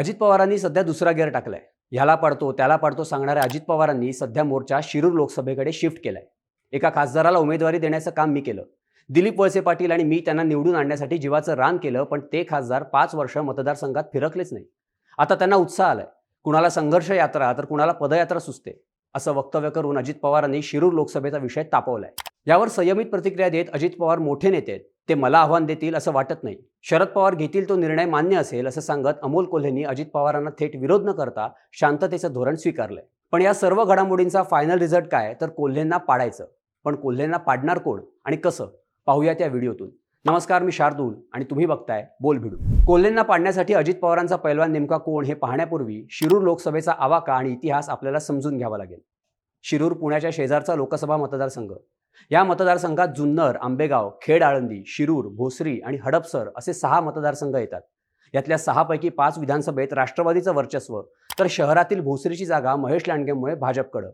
अजित पवारांनी सध्या दुसरा गिअर टाकलाय. ह्याला पडतो त्याला पडतो सांगणाऱ्या अजित पवारांनी सध्या मोर्चा शिरूर लोकसभेकडे शिफ्ट केलाय. एका खासदाराला उमेदवारी देण्याचं काम मी केलं. दिलीप वळसे पाटील आणि मी त्यांना निवडून आणण्यासाठी जीवाचं रान केलं पण ते खासदार पाच वर्ष मतदारसंघात फिरकलेच नाही. आता त्यांना उत्साह आलाय. कुणाला संघर्ष यात्रा तर कुणाला पदयात्रा सुचते असं वक्तव्य करून अजित पवारांनी शिरूर लोकसभेचा विषय तापवलाय. यावर संयमित प्रतिक्रिया देत अजित पवार मोठे नेते आहेत. ते मला आव्हान देतील असं वाटत नाही. शरद पवार घेतील तो निर्णय मान्य असेल असं सांगत अमोल कोल्हेंनी अजित पवारांना थेट विरोध न करता शांततेचं धोरण स्वीकारलंय. पण या सर्व घडामोडींचा फायनल रिझल्ट काय तर कोल्हेंना पाडायचं. पण कोल्हेंना पाडणार कोण आणि कसं? पाहूया त्या व्हिडिओतून. नमस्कार मी शार्दूल आणि तुम्ही बघताय बोल भिडू. कोल्हेंना पाडण्यासाठी अजित पवारांचा पैलवान नेमका कोण हे पाहण्यापूर्वी शिरूर लोकसभेचा आवाका आणि इतिहास आपल्याला समजून घ्यावा लागेल. शिरूर पुण्याच्या शेजारचा लोकसभा मतदारसंघ. या मतदारसंघात जुन्नर आंबेगाव खेड आळंदी शिरूर भोसरी आणि हडपसर असे सहा मतदारसंघ येतात. यातल्या सहापैकी पाच विधानसभेत राष्ट्रवादीचं वर्चस्व तर शहरातील भोसरीची जागा महेश लांडगेमुळे भाजपकडं.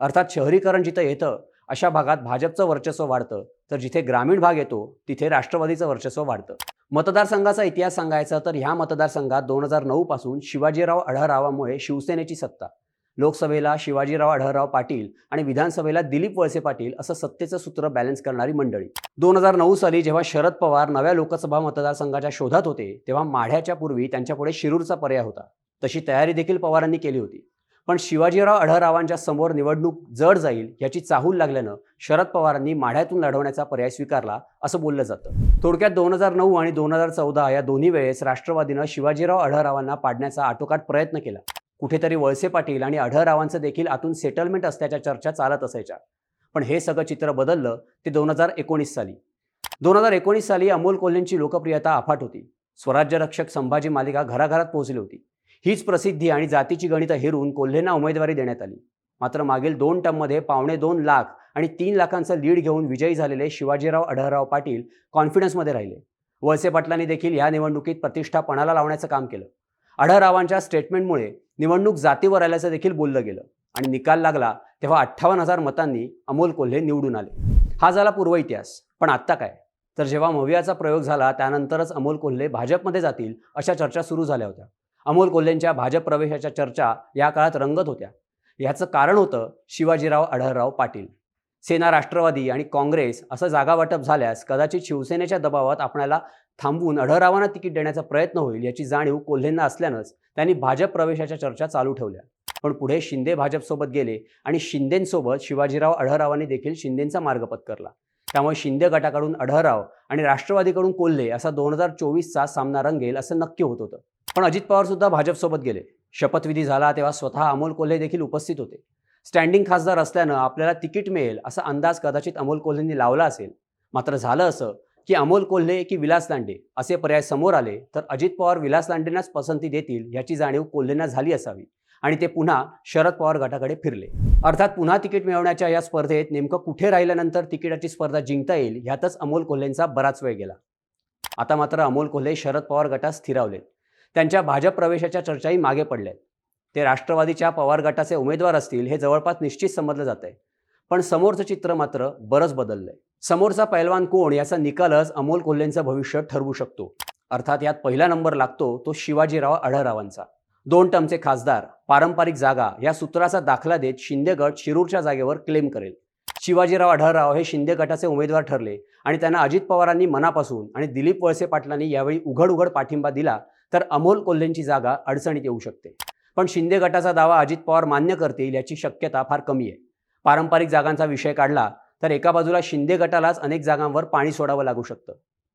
अर्थात शहरीकरण जिथं येतं अशा भागात भाजपचं वर्चस्व वाढतं. तर जिथे ग्रामीण भाग येतो तिथे राष्ट्रवादीचं वर्चस्व वाढतं. मतदारसंघाचा इतिहास सांगायचा तर ह्या मतदारसंघात दोन हजार नऊ पासून शिवाजीराव आढळरावामुळे शिवसेनेची सत्ता लोकसभेला शिवाजीराव आढळराव पाटील आणि विधानसभेला दिलीप वळसे पाटील असं सत्तेचं सूत्र बॅलन्स करणारी मंडळी. दोन हजार नऊ साली जेव्हा शरद पवार नव्या लोकसभा मतदारसंघाच्या शोधात होते तेव्हा माढ्याच्या पूर्वी त्यांच्यापुढे शिरूरचा पर्याय होता. तशी तयारी देखील पवारांनी केली होती. पण शिवाजीराव आढळरावांच्या समोर निवडणूक जड जाईल याची चाहूल लागल्यानं शरद पवारांनी माढ्यातून लढवण्याचा पर्याय स्वीकारला असं बोललं जातं. थोडक्यात दोन हजार नऊ आणि दोन हजार चौदा या दोन्ही वेळेस राष्ट्रवादीनं शिवाजीराव आढळरावांना पाडण्याचा आटोकाट प्रयत्न केला. कुठेतरी वळसे पाटील आणि आढळरावांचं देखील आतून सेटलमेंट असल्याच्या चर्चा चालत असायच्या. पण हे सगळं चित्र बदललं ते दोन हजार एकोणीस साली. दोन हजार एकोणीस साली अमोल कोल्हेंची लोकप्रियता अफाट होती. स्वराज्य रक्षक संभाजी मालिका घराघरात पोहोचली होती. हीच प्रसिद्धी आणि जातीची गणितं हेरून कोल्हेंना उमेदवारी देण्यात आली. मात्र मागील दोन टर्ममध्ये पावणे दोन लाख आणि तीन लाखांचं लीड घेऊन विजयी झालेले शिवाजीराव आढळराव पाटील कॉन्फिडन्समध्ये राहिले. वळसे पाटलांनी देखील या निवडणुकीत प्रतिष्ठा पणाला लावण्याचं काम केलं. आढळरावांच्या स्टेटमेंटमुळे निवडणूक जातीवर आल्याचं देखील बोललं गेलं. आणि निकाल लागला तेव्हा अठ्ठावन्न हजार मतांनी अमोल कोल्हे निवडून आले. हा झाला पूर्व इतिहास. पण आत्ता काय? तर जेव्हा मवियाचा प्रयोग झाला त्यानंतरच अमोल कोल्हे भाजपमध्ये जातील अशा चर्चा सुरू झाल्या होत्या. अमोल कोल्हेंच्या भाजप प्रवेशाच्या चर्चा या काळात रंगत होत्या. याचं कारण होतं शिवाजीराव आढळराव पाटील. सेना राष्ट्रवादी आणि काँग्रेस असं जागा वाटप झाल्यास कदाचित शिवसेनेच्या दबावात आपल्याला थांबवून अढळरावांना तिकीट देण्याचा प्रयत्न होईल याची जाणीव कोल्हेंना असल्यानंच त्यांनी भाजप प्रवेशाच्या चर्चा चालू ठेवल्या. पण पुढे शिंदे भाजपसोबत गेले आणि शिंदेंसोबत शिवाजीराव अढळरावांनी देखील शिंदेंचा मार्ग पत्करला. त्यामुळे शिंदे गटाकडून अढळराव आणि राष्ट्रवादीकडून कोल्हे असा दोन हजार चोवीसचा सामना रंगेल असं नक्की होत होतं. पण अजित पवार सुद्धा भाजपसोबत गेले. शपथविधी झाला तेव्हा स्वतः अमोल कोल्हे देखील उपस्थित होते. स्टँडिंग खासदार असल्यानं आपल्याला तिकीट मिळेल असा अंदाज कदाचित अमोल कोल्हेंनी लावला असेल. मात्र झालं असं की अमोल कोल्हे की विलास लांडे असे पर्याय समोर आले तर अजित पवार विलास लांडेंनाच पसंती देतील याची जाणीव कोल्हेंना झाली असावी आणि ते पुन्हा शरद पवार गटाकडे फिरले. अर्थात पुन्हा तिकीट मिळवण्याच्या या स्पर्धेत नेमकं कुठे राहिल्यानंतर तिकिटाची स्पर्धा जिंकता येईल ह्यातच अमोल कोल्हेंचा बराच वेळ गेला. आता मात्र अमोल कोल्हे शरद पवार गटात स्थिरावलेत. त्यांच्या भाजप प्रवेशाच्या चर्चाही मागे पडल्यात. ते राष्ट्रवादीच्या पवार गटाचे उमेदवार असतील हे जवळपास निश्चित समजलं जात आहे पण समोरचं चित्र मात्र बरंच बदललंय. समोरचा पैलवान कोण याचा निकालच अमोल कोल्हेंचं भविष्य ठरवू शकतो. अर्थात यात पहिला नंबर लागतो तो शिवाजीराव आढळरावांचा. दोन टर्मचे खासदार पारंपरिक जागा या सूत्राचा दाखला देत शिंदे गट शिरूरच्या जागेवर क्लेम करेल. शिवाजीराव आढळराव हे शिंदे गटाचे उमेदवार ठरले आणि त्यांना अजित पवारांनी मनापासून आणि दिलीप वळसे पाटलांनी यावेळी उघड उघड पाठिंबा दिला तर अमोल कोल्हेंची जागा अडचणीत येऊ शकते. पण शिंदे गटाचा दावा अजित पवार मान्य करतील याची शक्यता फार कमी आहे. पारंपरिक जागांचा विषय काढला तर एका बाजूला शिंदे गटालाच अनेक जागांवर पाणी सोडावं लागू शकतं.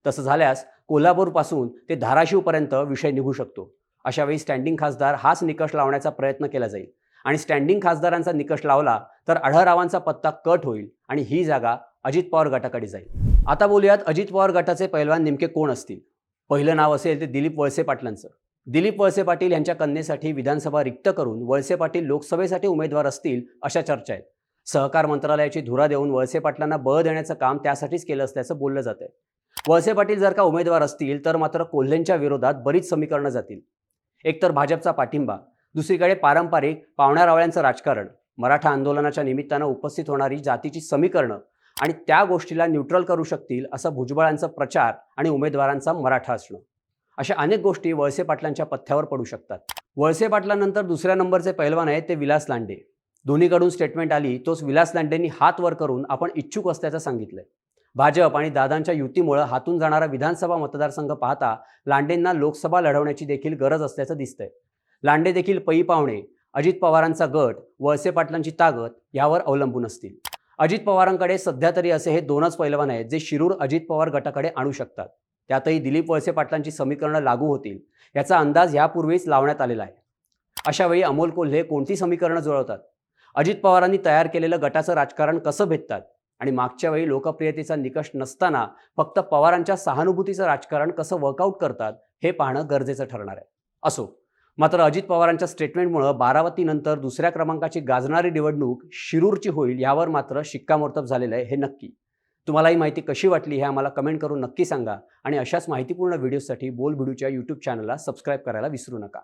तसं झाल्यास कोल्हापूरपासून ते धाराशिवपर्यंत विषय निघू शकतो. अशावेळी स्टँडिंग खासदार हाच निकष लावण्याचा प्रयत्न केला जाईल. आणि स्टँडिंग खासदारांचा निकष लावला तर आढळरावांचा पत्ता कट होईल आणि ही जागा अजित पवार गटाकडे जाईल. आता बोलूयात अजित पवार गटाचे पैलवान नेमके कोण असतील? पहिलं नाव असेल ते दिलीप वळसे पाटलांचं. दिलीप वळसे पाटील यांच्या कन्येसाठी विधानसभा रिक्त करून वळसे पाटील लोकसभेसाठी उमेदवार असतील अशा चर्चा आहेत. सहकार मंत्रालयाची धुरा देऊन वळसे पाटलांना बळ देण्याचं काम त्यासाठीच केलं असल्याचं बोललं जात आहे वळसे पाटील जर का उमेदवार असतील तर मात्र कोल्हेंच्या विरोधात बरीच समीकरणं जातील. एकतर भाजपचा पाठिंबा दुसरीकडे पारंपरिक पावण्यारावळ्यांचं राजकारण मराठा आंदोलनाच्या निमित्तानं उपस्थित होणारी जातीची समीकरणं आणि त्या गोष्टीला न्यूट्रल करू शकतील असं भुजबळांचा प्रचार आणि उमेदवारांचा मराठा असणं. अशा अनेक गोष्टी वळसे पाटलांच्या पथ्यावर पडू शकतात. वळसे पाटलांनंतर दुसऱ्या नंबरचे पैलवान आहेत ते विलास लांडे. दोन्हीकडून स्टेटमेंट आली तोच विलास दांडेंनी हात वर करून आपण इच्छुक असल्याचं सांगितलंय. भाजप आणि दादांच्या युतीमुळं हातून जाणारा विधानसभा मतदारसंघ पाहता लांडेंना लोकसभा लढवण्याची देखील गरज असल्याचं दिसतंय. लांडे देखील पई पावणे अजित पवारांचा गट वळसे पाटलांची ताकद यावर अवलंबून असतील. अजित पवारांकडे सध्या तरी असे हे दोनच पैलवान आहेत जे शिरूर अजित पवार गटाकडे आणू शकतात. त्यातही दिलीप वळसे पाटलांची समीकरणं लागू होतील याचा अंदाज यापूर्वीच लावण्यात आलेला आहे. अशावेळी अमोल कोल्हे कोणती समीकरणं जुळवतात? अजित पवारांनी तयार केलेलं गटाचं राजकारण कसं भेटतात? आणि मागच्या वेळी लोकप्रियतेचा निकष नसताना फक्त पवारांच्या सहानुभूतीचं राजकारण कसं वर्कआउट करतात हे पाहणं गरजेचं ठरणार आहे. असो मात्र अजित पवारांच्या स्टेटमेंटमुळं बारावतीनंतर दुसऱ्या क्रमांकाची गाजणारी निवडणूक शिरूरची होईल यावर मात्र शिक्कामोर्तब झालेलं आहे हे नक्की. तुम्हाला ही माहिती कशी वाटली हे आम्हाला कमेंट करून नक्की सांगा आणि अशाच माहितीपूर्ण व्हिडिओसाठी बोल व्हिडिओच्या यूट्यूब चॅनलला सबस्क्राईब करायला विसरू नका.